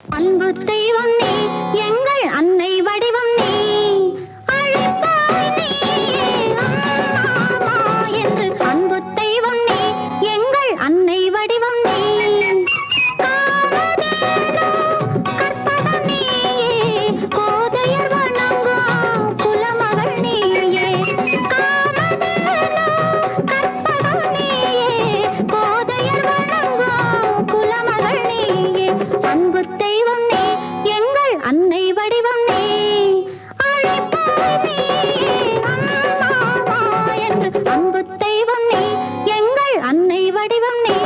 அன்பு தெய்வம் நீ எங்கள் அன்னை வடிவம் வடிவம். நீ அழைப்பாய் என்று அன்பு தெய்வம் நீ எங்கள் அன்னை வடிவம். நீ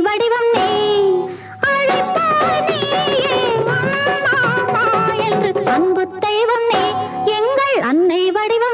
வடிவம் நீ அன்பு தெய்வம் நீ எங்கள் அன்னை வடிவம்